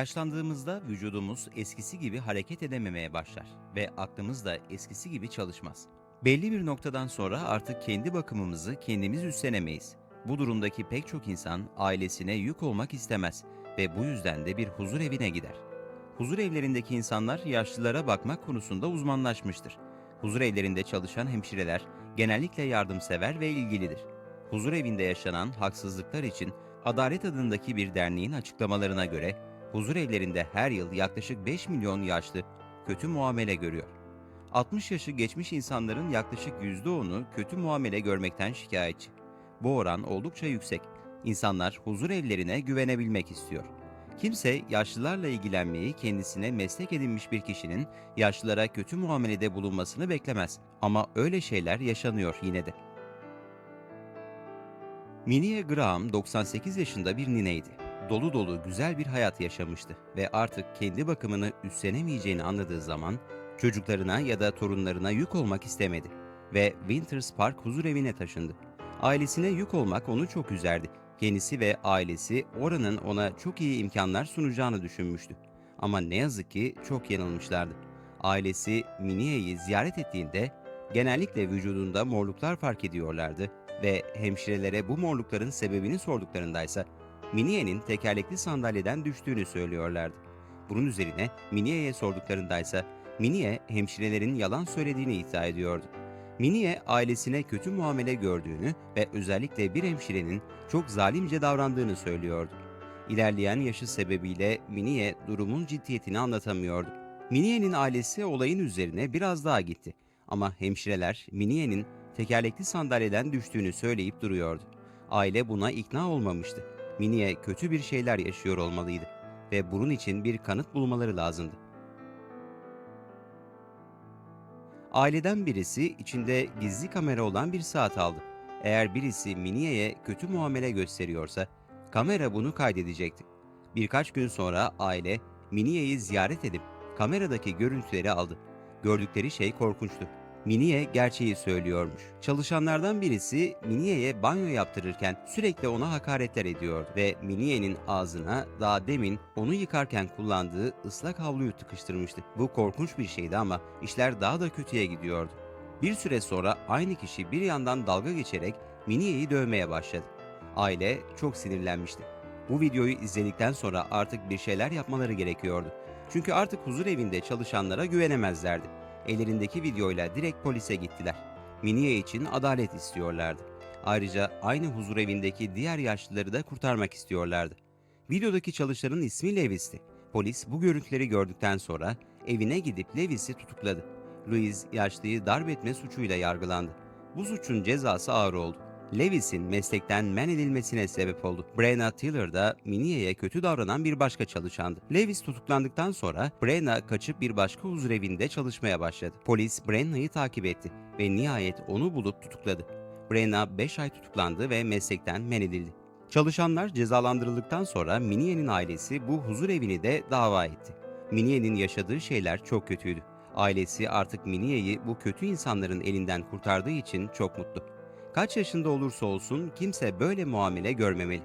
Yaşlandığımızda vücudumuz eskisi gibi hareket edememeye başlar ve aklımız da eskisi gibi çalışmaz. Belli bir noktadan sonra artık kendi bakımımızı kendimiz üstlenemeyiz. Bu durumdaki pek çok insan ailesine yük olmak istemez ve bu yüzden de bir huzur evine gider. Huzur evlerindeki insanlar yaşlılara bakmak konusunda uzmanlaşmıştır. Huzur evlerinde çalışan hemşireler genellikle yardımsever ve ilgilidir. Huzur evinde yaşanan haksızlıklar için Adalet adındaki bir derneğin açıklamalarına göre huzur evlerinde her yıl yaklaşık 5 milyon yaşlı kötü muamele görüyor. 60 yaşı geçmiş insanların yaklaşık %10'u kötü muamele görmekten şikayetçi. Bu oran oldukça yüksek. İnsanlar huzur evlerine güvenebilmek istiyor. Kimse yaşlılarla ilgilenmeyi kendisine meslek edinmiş bir kişinin yaşlılara kötü muamelede bulunmasını beklemez. Ama öyle şeyler yaşanıyor yine de. Minnie Graham 98 yaşında bir nineydi. Dolu dolu güzel bir hayat yaşamıştı ve artık kendi bakımını üstlenemeyeceğini anladığı zaman çocuklarına ya da torunlarına yük olmak istemedi ve Winters Park huzur evine taşındı. Ailesine yük olmak onu çok üzerdi. Kendisi ve ailesi oranın ona çok iyi imkanlar sunacağını düşünmüştü. Ama ne yazık ki çok yanılmışlardı. Ailesi Minnie'yi ziyaret ettiğinde genellikle vücudunda morluklar fark ediyorlardı ve hemşirelere bu morlukların sebebini sorduklarındaysa Minie'nin tekerlekli sandalyeden düştüğünü söylüyorlardı. Bunun üzerine Minie'ye sorduklarındaysa Minie hemşirelerin yalan söylediğini iddia ediyordu. Minie ailesine kötü muamele gördüğünü ve özellikle bir hemşirenin çok zalimce davrandığını söylüyordu. İlerleyen yaşı sebebiyle Minie durumun ciddiyetini anlatamıyordu. Minie'nin ailesi olayın üzerine biraz daha gitti. Ama hemşireler Minie'nin tekerlekli sandalyeden düştüğünü söyleyip duruyordu. Aile buna ikna olmamıştı. Minie kötü bir şeyler yaşıyor olmalıydı ve bunun için bir kanıt bulmaları lazımdı. Aileden birisi içinde gizli kamera olan bir saat aldı. Eğer birisi Minie'ye kötü muamele gösteriyorsa kamera bunu kaydedecekti. Birkaç gün sonra aile Minie'yi ziyaret edip kameradaki görüntüleri aldı. Gördükleri şey korkunçtu. Minie gerçeği söylüyormuş. Çalışanlardan birisi Minie'ye banyo yaptırırken sürekli ona hakaretler ediyordu ve Minie'nin ağzına daha demin onu yıkarken kullandığı ıslak havluyu tıkıştırmıştı. Bu korkunç bir şeydi ama işler daha da kötüye gidiyordu. Bir süre sonra aynı kişi bir yandan dalga geçerek Minie'yi dövmeye başladı. Aile çok sinirlenmişti. Bu videoyu izledikten sonra artık bir şeyler yapmaları gerekiyordu. Çünkü artık huzur evinde çalışanlara güvenemezlerdi ellerindeki videoyla direkt polise gittiler. Minie için adalet istiyorlardı. Ayrıca aynı huzur evindeki diğer yaşlıları da kurtarmak istiyorlardı. Videodaki çalışanın ismi Lewis'ti. Polis bu görüntüleri gördükten sonra evine gidip Lewis'i tutukladı. Louise yaşlıyı darp etme suçuyla yargılandı. Bu suçun cezası ağır oldu. Lewis'in meslekten men edilmesine sebep oldu. Brenna Tiller da Minie'ye kötü davranan bir başka çalışandı. Lewis tutuklandıktan sonra Brenna kaçıp bir başka huzurevinde çalışmaya başladı. Polis Brenna'yı takip etti ve nihayet onu bulup tutukladı. Brenna 5 ay tutuklandı ve meslekten men edildi. Çalışanlar cezalandırıldıktan sonra Minie'nin ailesi bu huzur evini de dava etti. Minie'nin yaşadığı şeyler çok kötüydü. Ailesi artık Minie'yi bu kötü insanların elinden kurtardığı için çok mutlu. Kaç yaşında olursa olsun kimse böyle muamele görmemeli.